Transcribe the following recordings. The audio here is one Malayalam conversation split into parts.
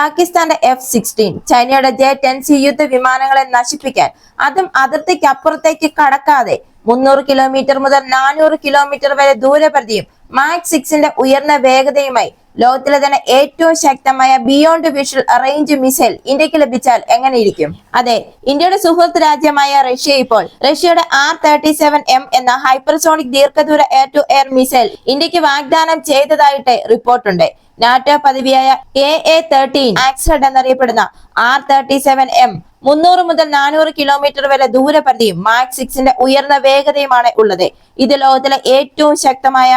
പാകിസ്ഥാന്റെ എഫ് സിക്സ്റ്റീൻ ചൈനയുടെ ജെ ടെൻ സി യുദ്ധ വിമാനങ്ങളെ നശിപ്പിക്കാൻ. അതും അതിർത്തിക്കപ്പുറത്തേക്ക് കടക്കാതെ മുന്നൂറ് കിലോമീറ്റർ മുതൽ നാനൂറ് കിലോമീറ്റർ വരെ ദൂരപരിധിയും മാക് സിക്സിന്റെ ഉയർന്ന വേഗതയുമായി ലോകത്തിലെ തന്നെ ഏറ്റവും ശക്തമായ ബിയോണ്ട് വിഷൽ റേഞ്ച് മിസൈൽ ഇന്ത്യയ്ക്ക് ലഭിച്ചാൽ എങ്ങനെയിരിക്കും? അതെ ഇന്ത്യയുടെ സുഹൃത്ത് രാജ്യമായ റഷ്യ ഇപ്പോൾ റഷ്യയുടെ ആർ തേർട്ടി സെവൻ എം എന്ന ഹൈപ്പർസോണിക് ദീർഘദൂര എയർ ടു എയർ മിസൈൽ ഇന്ത്യയ്ക്ക് വാഗ്ദാനം ചെയ്തതായിട്ട് റിപ്പോർട്ടുണ്ട്. നാറ്റോ പദവിയായ എ എ തേർട്ടീൻ ആക്സഡ് എന്നറിയപ്പെടുന്ന ആർ തേർട്ടി സെവൻ എം മുന്നൂറ് മുതൽ നാനൂറ് കിലോമീറ്റർ വരെ ദൂരപരിധിയും മാക് സിക്സിന്റെ ഉയർന്ന വേഗതയുമാണ് ഉള്ളത്. ഇത് ലോകത്തിലെ ഏറ്റവും ശക്തമായ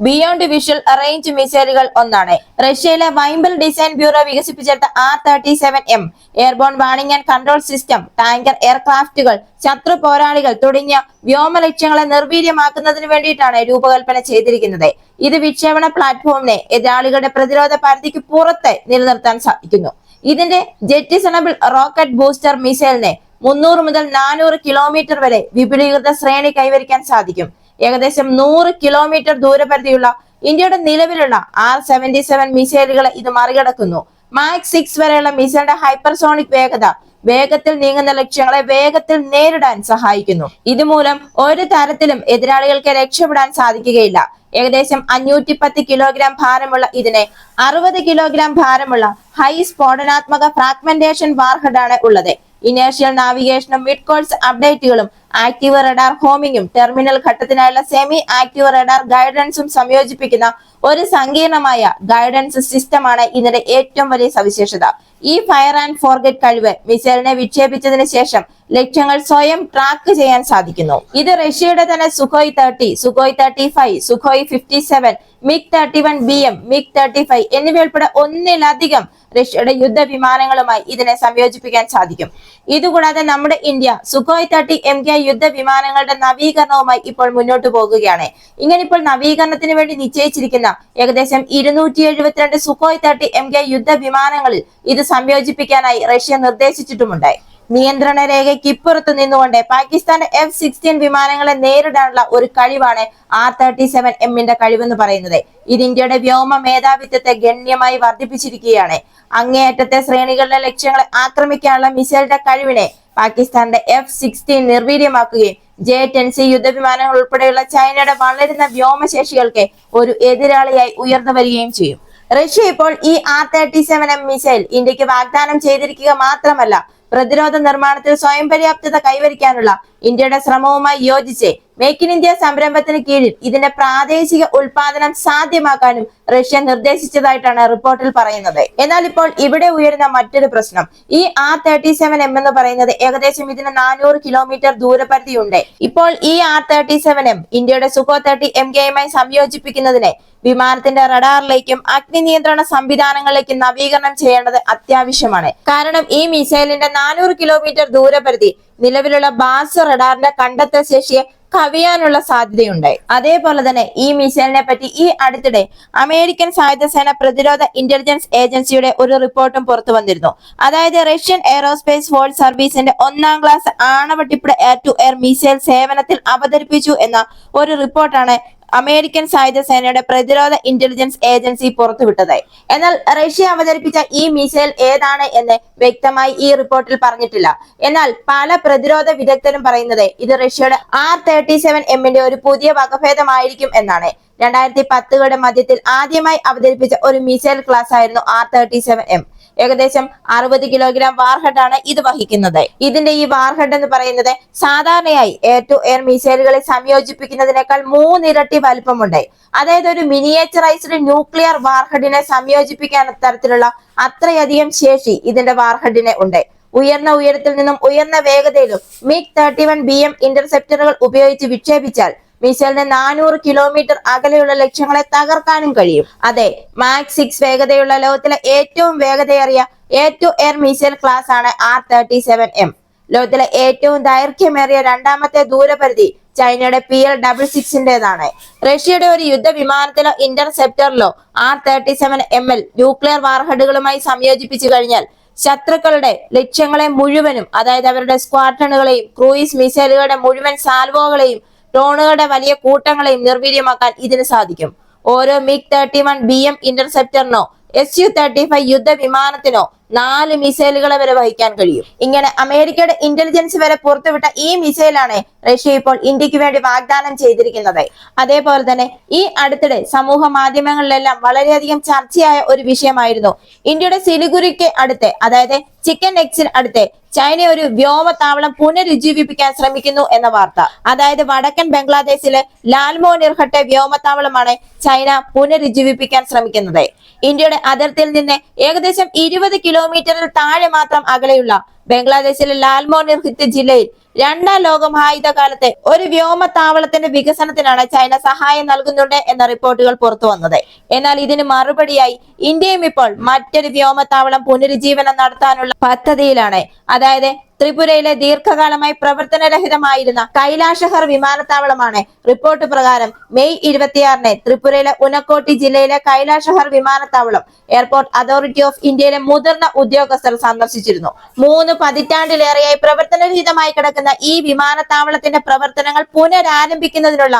ബിയോണ്ട് വിഷ്വൽ റേഞ്ച് മിസൈലുകൾ ഒന്നാണ്. റഷ്യയിലെ വൈംബൽ ഡിസൈൻ ബ്യൂറോ വികസിപ്പിച്ചെടുത്ത R thirty seven M airborne warning and control system tanker എയർക്രാഫ്റ്റുകൾ ശത്രു പോരാളികൾ തുടങ്ങിയ വ്യോമ ലക്ഷ്യങ്ങളെ നിർവീര്യമാക്കുന്നതിന് വേണ്ടിയിട്ടാണ് രൂപകൽപ്പന ചെയ്തിരിക്കുന്നത്. ഇത് വിക്ഷേപണ പ്ലാറ്റ്ഫോമിനെ എതിരാളികളുടെ പ്രതിരോധ പരിധിക്ക് പുറത്തെ നിലനിർത്താൻ സാധിക്കുന്നു. ഇതിന്റെ ജെറ്റിസണബിൾ റോക്കറ്റ് ബൂസ്റ്റർ മിസൈലിനെ മുന്നൂറ് മുതൽ നാനൂറ് കിലോമീറ്റർ വരെ വിപുലീകൃത ശ്രേണി കൈവരിക്കാൻ സാധിക്കും. ഏകദേശം നൂറ് കിലോമീറ്റർ ദൂരപരിധിയുള്ള ഇന്ത്യയുടെ നിലവിലുള്ള ആർ സെവന്റി സെവൻ മിസൈലുകളെ ഇത് മറികടക്കുന്നു. മാക്സ് സിക്സ് വരെയുള്ള മിസൈലിന്റെ ഹൈപ്പർസോണിക് വേഗത വേഗത്തിൽ നീങ്ങുന്ന ലക്ഷ്യങ്ങളെ വേഗത്തിൽ നേരിടാൻ സഹായിക്കുന്നു. ഇതുമൂലം ഒരു തരത്തിലും എതിരാളികൾക്ക് രക്ഷപ്പെടാൻ സാധിക്കുകയില്ല. ഏകദേശം അഞ്ഞൂറ്റി പത്ത് കിലോഗ്രാം ഭാരമുള്ള ഇതിനെ അറുപത് കിലോഗ്രാം ഭാരമുള്ള ഹൈ സ്ഫോടനാത്മക ഫ്രാഗ്മെന്റേഷൻ വാർഹഡാണ് ഉള്ളത്. ഇനേഷ്യൽ നാവിഗേഷനും മിഡ് കോഴ്സ് അപ്ഡേറ്റുകളും ആക്റ്റീവ് റഡാർ ഹോമിങ്ങും ടെർമിനൽ ഘട്ടത്തിനായുള്ള സെമി ആക്റ്റീവ് റഡാർ ഗൈഡൻസും സംയോജിപ്പിക്കുന്ന ഒരു സങ്കീർണമായ ഗൈഡൻസ് സിസ്റ്റമാണ് ഇതിന്റെ ഏറ്റവും വലിയ സവിശേഷത. ഈ ഫയർ ആൻഡ് ഫോർഗെറ്റ് കഴിവ് മിസൈലിനെ വിക്ഷേപിച്ചതിന് ശേഷം ലക്ഷ്യങ്ങൾ സ്വയം ട്രാക്ക് ചെയ്യാൻ സാധിക്കുന്നു. ഇത് റഷ്യയുടെ തന്നെ Sukhoi thirty Sukhoi thirty five Sukhoi fifty seven MiG thirty one B M MiG thirty five എന്നിവയുൾപ്പെടെ ഒന്നിലധികം റഷ്യയുടെ യുദ്ധ വിമാനങ്ങളുമായി ഇതിനെ സംയോജിപ്പിക്കാൻ സാധിക്കും. ഇതുകൂടാതെ നമ്മുടെ India Sukhoi thirty M K യുദ്ധ വിമാനങ്ങളുടെ നവീകരണവുമായി ഇപ്പോൾ മുന്നോട്ട് പോകുകയാണ്. ഇങ്ങനെ ഇപ്പോൾ നവീകരണത്തിന് വേണ്ടി നിശ്ചയിച്ചിരിക്കുന്ന ഏകദേശം ഇരുന്നൂറ്റി എഴുപത്തിരണ്ട് സുഖോയ് തേർട്ടി എം കെ യുദ്ധ വിമാനങ്ങളിൽ ഇത് സംയോജിപ്പിക്കാനായി റഷ്യ നിർദ്ദേശിച്ചിട്ടുമുണ്ട് നിയന്ത്രണ രേഖയ്ക്ക് ഇപ്പുറത്ത് നിന്നുകൊണ്ട് പാകിസ്ഥാന്റെ എഫ് സിക്സ്റ്റീൻ വിമാനങ്ങളെ നേരിടാനുള്ള ഒരു കഴിവാണ് ആർ തേർട്ടി സെവൻ എമ്മിന്റെ കഴിവെന്ന് പറയുന്നത്. ഇത് ഇന്ത്യയുടെ വ്യോമ മേധാവിത്വത്തെ ഗണ്യമായി വർദ്ധിപ്പിച്ചിരിക്കുകയാണ്. അങ്ങേയറ്റത്തെ ശ്രേണികളിലെ ലക്ഷ്യങ്ങളെ ആക്രമിക്കാനുള്ള മിസൈലിന്റെ കഴിവിനെ പാകിസ്ഥാന്റെ എഫ് സിക്സ്റ്റീൻ നിർവീര്യമാക്കുകയും ജെ ടെൻ സി യുദ്ധവിമാനങ്ങൾ ഉൾപ്പെടെയുള്ള ചൈനയുടെ വളരുന്ന വ്യോമശേഷികൾക്ക് ഒരു എതിരാളിയായി ഉയർന്നു വരികയും ചെയ്യും. റഷ്യ ഇപ്പോൾ ഈ R thirty seven M missile ഇന്ത്യയ്ക്ക് വാഗ്ദാനം ചെയ്തിരിക്കുക മാത്രമല്ല പ്രതിരോധ നിർമ്മാണത്തിൽ സ്വയം പര്യാപ്തത കൈവരിക്കാനുള്ള ഇന്ത്യയുടെ ശ്രമവുമായി യോജിച്ച് മേക്ക് ഇൻ ഇന്ത്യ സംരംഭത്തിന് കീഴിൽ ഇതിന്റെ പ്രാദേശിക ഉൽപാദനം സാധ്യമാക്കാനും റഷ്യ നിർദ്ദേശിച്ചതായിട്ടാണ് റിപ്പോർട്ടിൽ പറയുന്നത്. എന്നാൽ ഇപ്പോൾ ഇവിടെ ഉയരുന്ന മറ്റൊരു പ്രശ്നം. ഈ ആർ തേർട്ടി സെവൻ എം എന്ന് പറയുന്നത് ഏകദേശം ഇതിന് നാനൂറ് കിലോമീറ്റർ ദൂരപരിധിയുണ്ട്. ഇപ്പോൾ ഈ ആർ തേർട്ടി സെവൻ എം ഇന്ത്യയുടെ സുഖോ തേർട്ടി എം കെയുമായി സംയോജിപ്പിക്കുന്നതിന് വിമാനത്തിന്റെ റഡാറിലേക്കും അഗ്നി നിയന്ത്രണ സംവിധാനങ്ങളിലേക്കും നവീകരണം ചെയ്യേണ്ടത് അത്യാവശ്യമാണ്. കാരണം ഈ മിസൈലിന്റെ നാനൂറ് കിലോമീറ്റർ ദൂരപരിധി നിലവിലുള്ള ബാസ് റഡാറിന്റെ കണ്ടെത്തൽ ശേഷിയെ കവിയാനുള്ള സാധ്യതയുണ്ട് അതേപോലെ തന്നെ ഈ മിസൈലിനെ പറ്റി ഈ അടുത്തിടെ അമേരിക്കൻ സായുധ സേന പ്രതിരോധ ഇന്റലിജൻസ് ഏജൻസിയുടെ ഒരു റിപ്പോർട്ടും പുറത്തു വന്നിരുന്നു. അതായത് റഷ്യൻ എയറോസ്പേസ് ഫോഴ്സ് സർവീസിന്റെ ഒന്നാം ക്ലാസ് ആണവട്ടിപ്പുട എയർ ടു എയർ മിസൈൽ സേവനത്തിൽ അവതരിപ്പിച്ചു എന്ന ഒരു റിപ്പോർട്ടാണ് അമേരിക്കൻ സായുധ സേനയുടെ പ്രതിരോധ ഇന്റലിജൻസ് ഏജൻസി പുറത്തുവിട്ടത് എന്നാൽ റഷ്യ അവതരിപ്പിച്ച ഈ മിസൈൽ ഏതാണ് എന്ന് വ്യക്തമായി ഈ റിപ്പോർട്ടിൽ പറഞ്ഞിട്ടില്ല. എന്നാൽ പല പ്രതിരോധ വിദഗ്ധരും പറയുന്നത് ഇത് റഷ്യയുടെ ആർ തേർട്ടി സെവൻ എമ്മിന്റെ ഒരു പുതിയ വകഭേദമായിരിക്കും എന്നാണ്. രണ്ടായിരത്തി പത്തുകളുടെ മധ്യത്തിൽ ആദ്യമായി അവതരിപ്പിച്ച ഒരു മിസൈൽ ക്ലാസ് ആയിരുന്നു ആർ തേർട്ടി സെവൻ എം ഏകദേശം അറുപത് കിലോഗ്രാം വാർഹെഡ് ആണ് ഇത് വഹിക്കുന്നത്. ഇതിന്റെ ഈ വാർഹെഡ് എന്ന് പറയുന്നത് സാധാരണയായി എയർ ടു എയർ മിസൈലുകളെ സംയോജിപ്പിക്കുന്നതിനേക്കാൾ മൂന്നിരട്ടി വലിപ്പമുണ്ട്. അതായത് ഒരു മിനിയേച്ചറൈസ്ഡ് ന്യൂക്ലിയർ വാർഹെഡിനെ സംയോജിപ്പിക്കാൻ തരത്തിലുള്ള അത്രയധികം ശേഷി ഇതിന്റെ വാർഹെഡിന് ഉണ്ട്. ഉയർന്ന ഉയരത്തിൽ നിന്നും ഉയർന്ന വേഗതയിലും MiG thirty one B M ഇന്റർസെപ്റ്ററുകൾ ഉപയോഗിച്ച് വിക്ഷേപിച്ചാൽ മിസൈലിന് നാനൂറ് കിലോമീറ്റർ അകലെയുള്ള ലക്ഷ്യങ്ങളെ തകർക്കാനും കഴിയും. അതെ മാക്സ് സിക്സ് വേഗതയുള്ള ലോകത്തിലെ ഏറ്റവും വേഗതയേറിയ A to air missile class ആണ് ആർ തേർട്ടി സെവൻ എം ലോകത്തിലെ ഏറ്റവും ദൈർഘ്യമേറിയ രണ്ടാമത്തെ ദൂരപരിധി ചൈനയുടെ പി എൽ ഡബിൾ സിക്സിന്റേതാണ് റഷ്യയുടെ ഒരു യുദ്ധ വിമാനത്തിലോ ഇന്റർസെപ്റ്ററിലോ R thirty seven M L nuclear വാർഹെഡുകളുമായി സംയോജിപ്പിച്ചു കഴിഞ്ഞാൽ ശത്രുക്കളുടെ ലക്ഷ്യങ്ങളെ മുഴുവനും അതായത് അവരുടെ സ്ക്വാഡ്രണുകളെയും ക്രൂയിസ് മിസൈലുകളുടെ മുഴുവൻ സാൽവോകളെയും ഡ്രോണുകളുടെ വലിയ കൂട്ടങ്ങളെയും നിർവീര്യമാക്കാൻ ഇതിന് സാധിക്കും. ഓരോ MiG thirty one B M ഇന്റർസെപ്റ്ററിനോ S U thirty five യുദ്ധ വിമാനത്തിനോ നാല് മിസൈലുകളെ വരെ വഹിക്കാൻ കഴിയും. ഇങ്ങനെ അമേരിക്കയുടെ ഇന്റലിജൻസ് വരെ പുറത്തുവിട്ട ഈ മിസൈലാണ് റഷ്യ ഇപ്പോൾ ഇന്ത്യയ്ക്ക് വേണ്ടി വാഗ്ദാനം ചെയ്തിരിക്കുന്നത്. അതേപോലെ തന്നെ ഈ അടുത്തിടെ സമൂഹ മാധ്യമങ്ങളിലെല്ലാം വളരെയധികം ചർച്ചയായ ഒരു വിഷയമായിരുന്നു. ഇന്ത്യയുടെ സിലിഗുരിക്ക് അടുത്ത് അതായത് ചിക്കൻ എക്സിന് അടുത്ത് ചൈന ഒരു വ്യോമത്താവളം പുനരുജ്ജീവിപ്പിക്കാൻ ശ്രമിക്കുന്നു എന്ന വാർത്ത. അതായത് വടക്കൻ ബംഗ്ലാദേശിലെ ലാൽമോ നിർഹട്ടെ വ്യോമത്താവളമാണ് ചൈന പുനരുജ്ജീവിപ്പിക്കാൻ ശ്രമിക്കുന്നത്. ഇന്ത്യയുടെ അതിർത്തിയിൽ നിന്ന് ഏകദേശം ഇരുപത് കിലോമീറ്ററിൽ താഴെ മാത്രം അകലെയുള്ള ബംഗ്ലാദേശിലെ ലാൽമോ നിർഹിത്ത് ജില്ലയിൽ രണ്ടാം ലോക മഹായുദ്ധകാലത്തെ ഒരു വ്യോമത്താവളത്തിന്റെ വികസനത്തിനാണ് ചൈന സഹായം നൽകുന്നുണ്ട് എന്ന റിപ്പോർട്ടുകൾ പുറത്തു വന്നത്. എന്നാൽ ഇതിന് മറുപടിയായി ഇന്ത്യയും ഇപ്പോൾ മറ്റൊരു വ്യോമത്താവളം പുനരുജ്ജീവനം നടത്താനുള്ള പദ്ധതിയിലാണ്. അതായത് ത്രിപുരയിലെ ദീർഘകാലമായി പ്രവർത്തനരഹിതമായിരുന്ന കൈലാഷഹർ വിമാനത്താവളമാണ് റിപ്പോർട്ട് പ്രകാരം മെയ് ഇരുപത്തിയാറിന് ത്രിപുരയിലെ ഉനക്കോട്ടി ജില്ലയിലെ കൈലാഷഹർ വിമാനത്താവളം എയർപോർട്ട് അതോറിറ്റി ഓഫ് ഇന്ത്യയിലെ മുതിർന്ന ഉദ്യോഗസ്ഥർ സന്ദർശിച്ചിരുന്നു. മൂന്ന് പതിറ്റാണ്ടിലേറെയായി പ്രവർത്തനരഹിതമായി കിടക്കുന്ന ഈ വിമാനത്താവളത്തിന്റെ പ്രവർത്തനങ്ങൾ പുനരാരംഭിക്കുന്നതിനുള്ള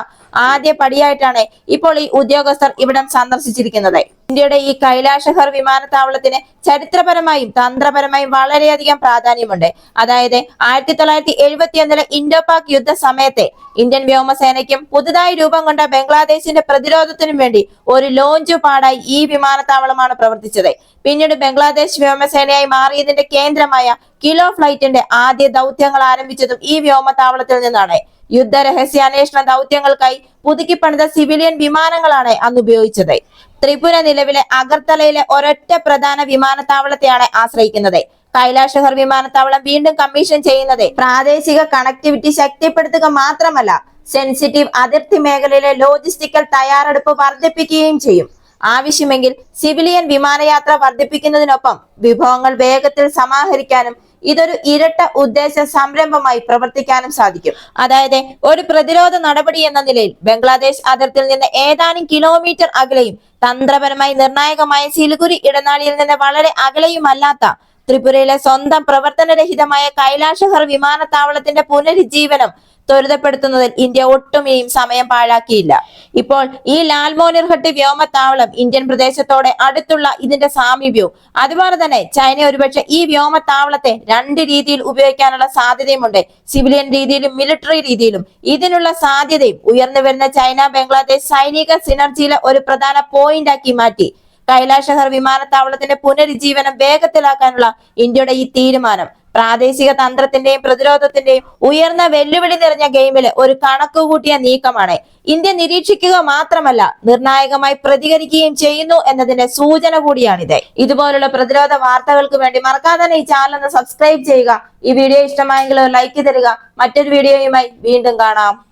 ആദ്യ പടിയായിട്ടാണ് ഇപ്പോൾ ഈ ഉദ്യോഗസ്ഥർ ഇവിടം സന്ദർശിച്ചിരിക്കുന്നത്. ഇന്ത്യയുടെ ഈ കൈലാഷഹർ വിമാനത്താവളത്തിന് ചരിത്രപരമായും തന്ത്രപരമായും വളരെയധികം പ്രാധാന്യമുണ്ട്. അതായത് ആയിരത്തി തൊള്ളായിരത്തി എഴുപത്തി ഒന്നിലെ ഇൻഡോ പാക് യുദ്ധ സമയത്തെ ഇന്ത്യൻ വ്യോമസേനയ്ക്കും പുതുതായി രൂപം കൊണ്ട ബംഗ്ലാദേശിന്റെ പ്രതിരോധത്തിനും വേണ്ടി ഒരു ലോഞ്ച് പാടായി ഈ വിമാനത്താവളമാണ് പ്രവർത്തിച്ചത്. പിന്നീട് ബംഗ്ലാദേശ് വ്യോമസേനയായി മാറിയതിന്റെ കേന്ദ്രമായ കിലോ ഫ്ലൈറ്റിന്റെ ആദ്യ ദൗത്യങ്ങൾ ആരംഭിച്ചതും ഈ വ്യോമത്താവളത്തിൽ നിന്നാണ്. യുദ്ധ രഹസ്യാന്വേഷണ ദൗത്യങ്ങൾക്കായി പുതുക്കി പണിത സിവിലിയൻ വിമാനങ്ങളാണ് അന്ന് ഉപയോഗിച്ചത്. ത്രിപുര നിലവിലെ അഗർത്തലയിലെ ഒരൊറ്റ പ്രധാന വിമാനത്താവളത്തെയാണ് ആശ്രയിക്കുന്നത്. കൈലാഷഹർ വിമാനത്താവളം വീണ്ടും കമ്മീഷൻ ചെയ്യുന്നത് പ്രാദേശിക കണക്ടിവിറ്റി ശക്തിപ്പെടുത്തുക മാത്രമല്ല സെൻസിറ്റീവ് അതിർത്തി മേഖലയിലെ ലോജിസ്റ്റിക്കൽ തയ്യാറെടുപ്പ് വർദ്ധിപ്പിക്കുകയും ചെയ്യും. ആവശ്യമെങ്കിൽ സിവിലിയൻ വിമാനയാത്ര വർദ്ധിപ്പിക്കുന്നതിനൊപ്പം വിഭവങ്ങൾ വേഗത്തിൽ സമാഹരിക്കാനും ഇതൊരു ഇരട്ട ഉദ്ദേശ സംരംഭമായി പ്രവർത്തിക്കാനും സാധിക്കും. അതായത് ഒരു പ്രതിരോധ നടപടി എന്ന നിലയിൽ ബംഗ്ലാദേശ് അതിർത്തിയിൽ നിന്ന് ഏതാനും കിലോമീറ്റർ അകലെയും തന്ത്രപരമായി നിർണായകമായ സിലിഗുരി ഇടനാഴിയിൽ നിന്ന് വളരെ അകലെയുമല്ലാത്ത ത്രിപുരയിലെ സ്വന്തം പ്രവർത്തനരഹിതമായ കൈലാഷഹർ വിമാനത്താവളത്തിന്റെ പുനരുജ്ജീവനം ത്വരിതപ്പെടുത്തുന്നതിൽ ഇന്ത്യ ഒട്ടുമേയും സമയം പാഴാക്കിയില്ല. ഇപ്പോൾ ഈ ലാൽ ലാൽമോനിർഹട്ട് വ്യോമത്താവളം ഇന്ത്യൻ പ്രദേശത്തോടെ അടുത്തുള്ള ഇതിന്റെ സാമീപ്യവും. അതുപോലെ തന്നെ ചൈന ഒരുപക്ഷെ ഈ വ്യോമത്താവളത്തെ രണ്ട് രീതിയിൽ ഉപയോഗിക്കാനുള്ള സാധ്യതയുമുണ്ട്. സിവിലിയൻ രീതിയിലും മിലിറ്ററി രീതിയിലും. ഇതിനുള്ള സാധ്യതയും ഉയർന്നു വരുന്ന ചൈന ബംഗ്ലാദേശ് സൈനിക സിനർജിയിലെ ഒരു പ്രധാന പോയിന്റാക്കി മാറ്റി. കൈലാഷഹർ വിമാനത്താവളത്തിന്റെ പുനരുജ്ജീവനം വേഗത്തിലാക്കാനുള്ള ഇന്ത്യയുടെ ഈ തീരുമാനം. പ്രാദേശിക തന്ത്രത്തിന്റെയും പ്രതിരോധത്തിന്റെയും ഉയർന്ന വെല്ലുവിളി നിറഞ്ഞ ഗെയിമിൽ ഒരു കണക്കുകൂട്ടിയ നീക്കമാണ്. ഇന്ത്യ നിരീക്ഷിക്കുക മാത്രമല്ല നിർണായകമായി പ്രതികരിക്കുകയും ചെയ്യുന്നു എന്നതിന്റെ സൂചന കൂടിയാണിത്. ഇതുപോലുള്ള പ്രതിരോധ വാർത്തകൾക്ക് വേണ്ടി മറക്കാതെ ഈ ചാനൽ സബ്സ്ക്രൈബ് ചെയ്യുക. ഈ വീഡിയോ ഇഷ്ടമായെങ്കിൽ ലൈക്ക് തരിക. മറ്റൊരു വീഡിയോയുമായി വീണ്ടും കാണാം.